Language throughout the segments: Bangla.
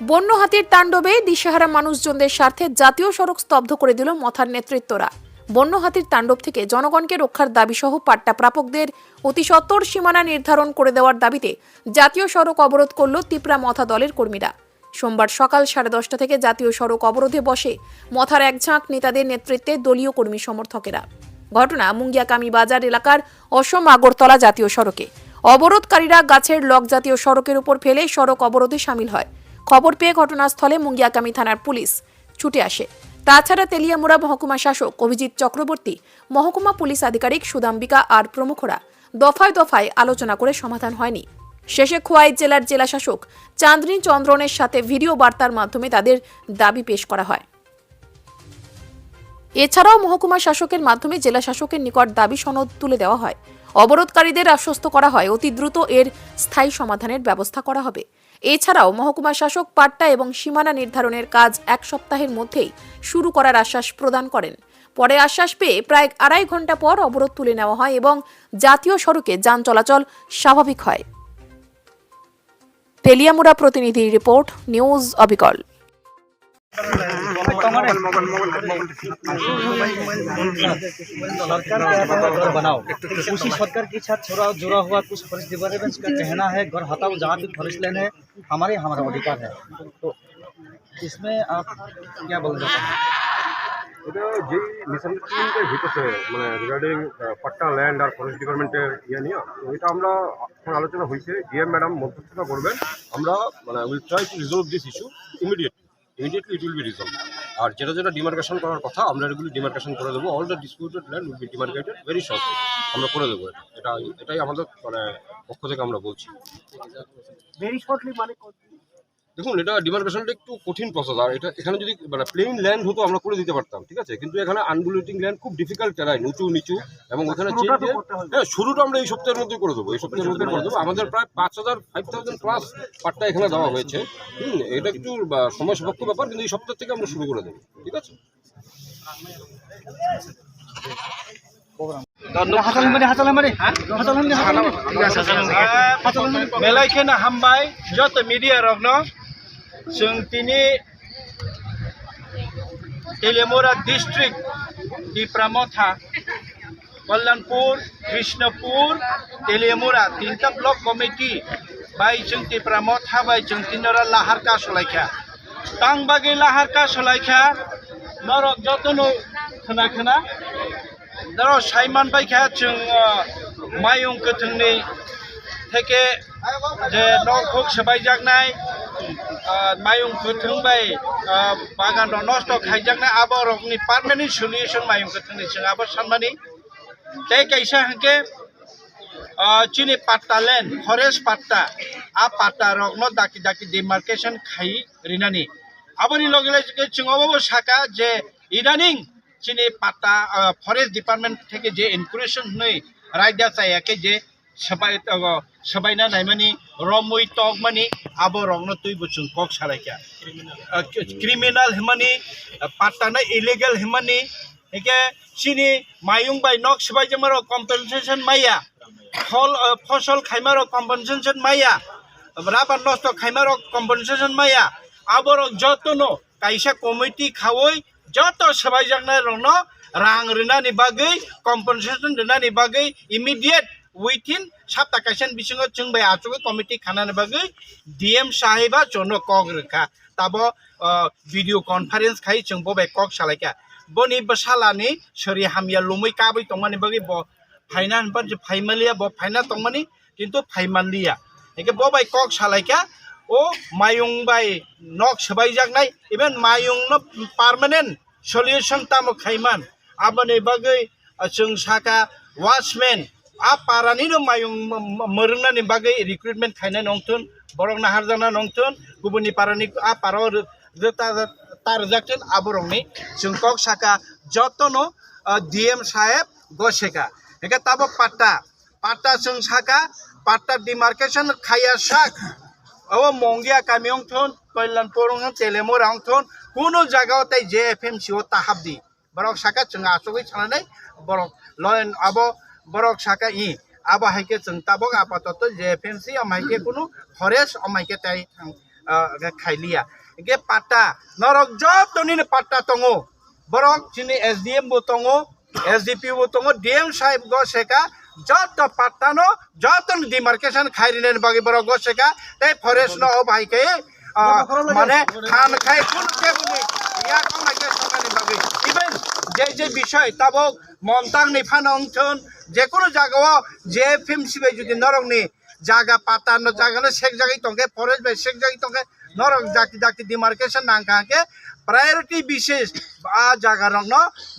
বন্য হাতির তাণ্ডবে দিশেহারা মানুষজনদের স্বার্থে জাতীয় সড়ক স্তব্ধ করে দিল মথার নেতৃত্বরা। বন্য হাতির তাণ্ডব থেকে জনগণকে রক্ষার দাবিসহ পাট্টা প্রাপকদের অতি সত্বর সীমানা নির্ধারণ করে দেওয়ার দাবিতে জাতীয় সড়ক অবরোধ করল তিপ্রা মথা দলের কর্মীরা। সোমবার সকাল সাড়ে দশটা থেকে জাতীয় সড়ক অবরোধে বসে মথার এক ঝাঁক নেতাদের নেতৃত্বে দলীয় কর্মী সমর্থকেরা। ঘটনা মুঙ্গিয়াকামি বাজার এলাকার অসম আগরতলা জাতীয় সড়কে। অবরোধকারীরা গাছের লক জাতীয় সড়কের উপর ফেলে সড়ক অবরোধে সামিল হয়। খবর পেয়ে ঘটনাস্থলে মুঙ্গিয়াকামি থানার পুলিশ ছুটে আসে। তাছাড়া তেলিয়ামুড়া মহকুমা শাসক অভিজিৎ চক্রবর্তী, মহকুমা পুলিশ আধিকারিক সুদাম্বিকা আর প্রমুখরা দফায় দফায় আলোচনা করে সমাধান হয়নি। শেষে খোয়াই জেলার জেলা শাসক চাঁদনী চন্দ্রনের সাথে ভিডিও বার্তার মাধ্যমে তাদের দাবি পেশ করা হয়। এছাড়াও মহকুমা শাসকের মাধ্যমে জেলা শাসকের নিকট দাবি সনদ তুলে দেওয়া হয়। অবরোধকারীদের আশ্বস্ত করা হয়, অতি দ্রুত এর স্থায়ী সমাধানের ব্যবস্থা করা হবে। এছাড়াও মহকুমা শাসক পাট্টা এবং সীমানা নির্ধারণের কাজ এক সপ্তাহের মধ্যেই শুরু করার আশ্বাস প্রদান করেন। পরে আশ্বাস পেয়ে প্রায় আড়াই ঘণ্টা পর অবরোধ তুলে নেওয়া হয় এবং জাতীয় সড়কে যান চলাচল স্বাভাবিক হয়। তেলিয়ামুড়া প্রতিনিধি রিপোর্ট, নিউজ অবিকল। सरकार कहता है घर बनाओ उसी सरकार के साथ थोड़ा जुड़ा हुआ कुछ फॉरेस्ट डिपार्टमेंट का कहना है घर हटाओ जहाँ भी फॉरेस्ट लैंड है हमारे हमारा अधिकार है तो इसमें आप क्या बोलना चाहते हैं এটা যেই মিসআন্ডারস্ট্যান্ডিংটা ঘটেছে মানে রিগার্ডিং পাট্টা ল্যান্ড আর ফরেস্ট ডিপার্টমেন্টের ইয়ে নিয়ে তো এটা আমরা এখন আলোচনা হয়েছে ডিএম ম্যাডাম মধ্যস্থতা করবেন আমরা মানে will try to resolve this issue immediately immediately it will be resolve আর যেটা যেটা ডিমার্কেশন করার কথা, আমরা এগুলি ডিমার্কেশন করে দেবো। All the disputed land will be demarcated very shortly আমরা করে দেবো এটা। এটা এটাই আমাদের মানে পক্ষ থেকে আমরা বলছি। ভেরি শর্টলি মানে দেখুন এটা ডিমার্কেশনটা একটু কঠিন প্রসেস আর এটা এখানে যদি মানে প্লেন ল্যান্ড হতো আমরা করে দিতে পারতাম ঠিক আছে? কিন্তু এখানে আনবুলেটিং ল্যান্ড খুব ডিফিকাল্ট টেরাইন উঁচু নিচু এবং ওখানে। হ্যাঁ শুরুটা আমরা এই সপ্তাহের মধ্যে করে দেবো এই সপ্তাহের মধ্যে করে দেবো। আমাদের প্রায় পাঁচ হাজার ফাইভ থাউজেন্ড প্লাস পাট্টা এখানে দেওয়া হয়েছে। হুম এটা একটু সময় সাপেক্ষ ব্যাপার কিন্তু এই সপ্তাহ থেকে আমরা শুরু করে দেবো ঠিক আছে? হাতাল মারি হাতাল মারি হাতাল Suntini Telemora district di Pramotha Kalyanpur, Krishnapur Teliamura তিনটা ব্লক কমিটি বাই চুংটি প্রামথা বাই চুংটি নরা লাহার কা সলাইখা। তাং বাগে লাহার কা সলাইখা, নরক যতন খোনা খোনা, ধর সাইমান বাইখা চুং মায়ুং কথুংনি থেকে যে নখ সেবাই জাগনায় मायुंखौ थोंबाय बागानाव नस्थ' खायजांना आबो रकनि पारमानेन्ट सलिउसन मायुंखौ थोंनि जोंहाबो साननानै दै कैसा हांखे चिनि पात्ता लेन फरेस्ट पात्ता आ पात्ता रकनो दाखि दाखि डिमार्केशन खाइ रिनानि आबोनि लगे लगे सिङावबाबो साका जे ইদানিং চিনি পাতা ফরেস্ট ডিপার্টমেন্ট থেকে যে ইনকুরেশন হয়ে রাইডা চাই একে যে সবাই সবাই না নাই মানে রমই টক মানি আবো রংনো তুই বুচুং কক সারাইকা ক্রিমিনাল হিমানি পাট্টানা ইলিগেল হিমানি, একে চিনি, মায়ুং বাই নক সবাই যে মারো কম্পেনসেশন মাইয়া, ফল ফসল খাইমারো কম্পেনসেশন মাইয়া, রাবার নষ্ট খাইমারো কম্পেনসেশন মাইয়া আবর যতনো, কাইসা কমিটি খাওই যত সবাই জানাই রং রাং রিনানি বাগै কম্পেনসেশন রিনানি বাগै ইমিডিয়েট উইথিন সাপ্তাহ কাশান বিশঙ্গ চুংবাই আচুক কমিটি খানান বাগৈ ডিএম সাহেবা চন কক রেখা। তাব ভিডিও কনফারেন্স খাই চুং ববাই কক সালাইকা। বনি বসালানি সরি হামিয়া লুমই কাবই তোমানি বাগৈ ব ফাইনা হনপান যে ফাইমালিয়া ব ফাইনা তোমানি কিন্তু ফাইমালিয়া। একে ববাই কক সালাইকা। ও মায়ুং বাই নক সবাই যাক নাই, ইভেন মায়ুং ন পার্মানেন্ট সলিউশন তামো খাইমান। আবার এই বাগৈ চুং সাকা watchman a paranino mayung merungna ni bagai recruitment khaina nongton borong nahar jana nongton gubuni parani a paro jeta tar jakten aborongni jungkok saka jotono DM সাহেব গোশেকা একে তাব পাট্টা পাট্টা সং শাখা পাট্টা ডিমার্কেশন খাইয়া শাক ও মঙ্গিয়া কামি অংথন কল্যাণপুর তেলেমোর অংথন কোনো জায়গাও তাই J F M C O তাহাব দি বরং শাখা চুং আসগৈ সানাनै বরং লয়ন আবো বরক সাকা ই। আবো হাইকে जों তাবক আপাতত জে এফ এম সি আমাইকে কোনো ফরেস্ট আমাইকে তাই খাইলিয়া। গে পাতা নরক জব তনিনে পাতা তঙো বরং চিনি এস ডি এম বো তঙো এস ডি পি বো তঙো ডি এম সাহেব গো শেখা যত পাত্তানো যত ডিমার্কেশন খাইরিনের বাকি বড় গো শেখা তাই ফরেস্ট ন ভাইকে মানে খান খাই কোন কেবনি ইয়া কম লাগে সমানি বাকি ইভেন যে যে বিষয় তাবক মন্তাং নি ফানংথন যে কোনো জায়গাও যে ফিল্ম সিবে যদি নরংনি জায়গা পাতানো জায়গা সেক জায়গায় তঙ্গে ফরেস্ট বাই সেক জায়গায় তঙ্গে নরক জাতি জাতি ডিমার্কেশন নাঙ্কাকে প্রায়োরিটি বিশেষ, বা জায়গা রং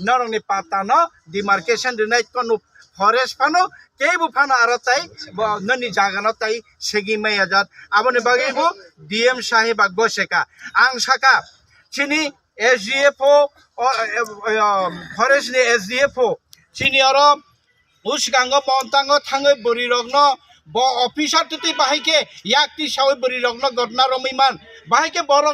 নরংনি পাতানো ডিমার্কেশন দিনাই কোনো ফরেস্ট ফানো কেবু ফানো আরও তাই ননি জাগানো তাই, সেগি মাইয়া জাত। আবনি বাগেবু, ডিএম সাহেব গসেকা। আং সাকা, চিনি S D F O forest নি এস ডি এফ ও চিনি আরও উসগাঙ্গ মন্তাঙ্গ থাঙ্গৈ বরি রগ্ন ব অফিসার তুতি বাহাইকে ইয়াকটি সাওই বরি রগ্ন ঘটনা রমিমান বাহিকে বরং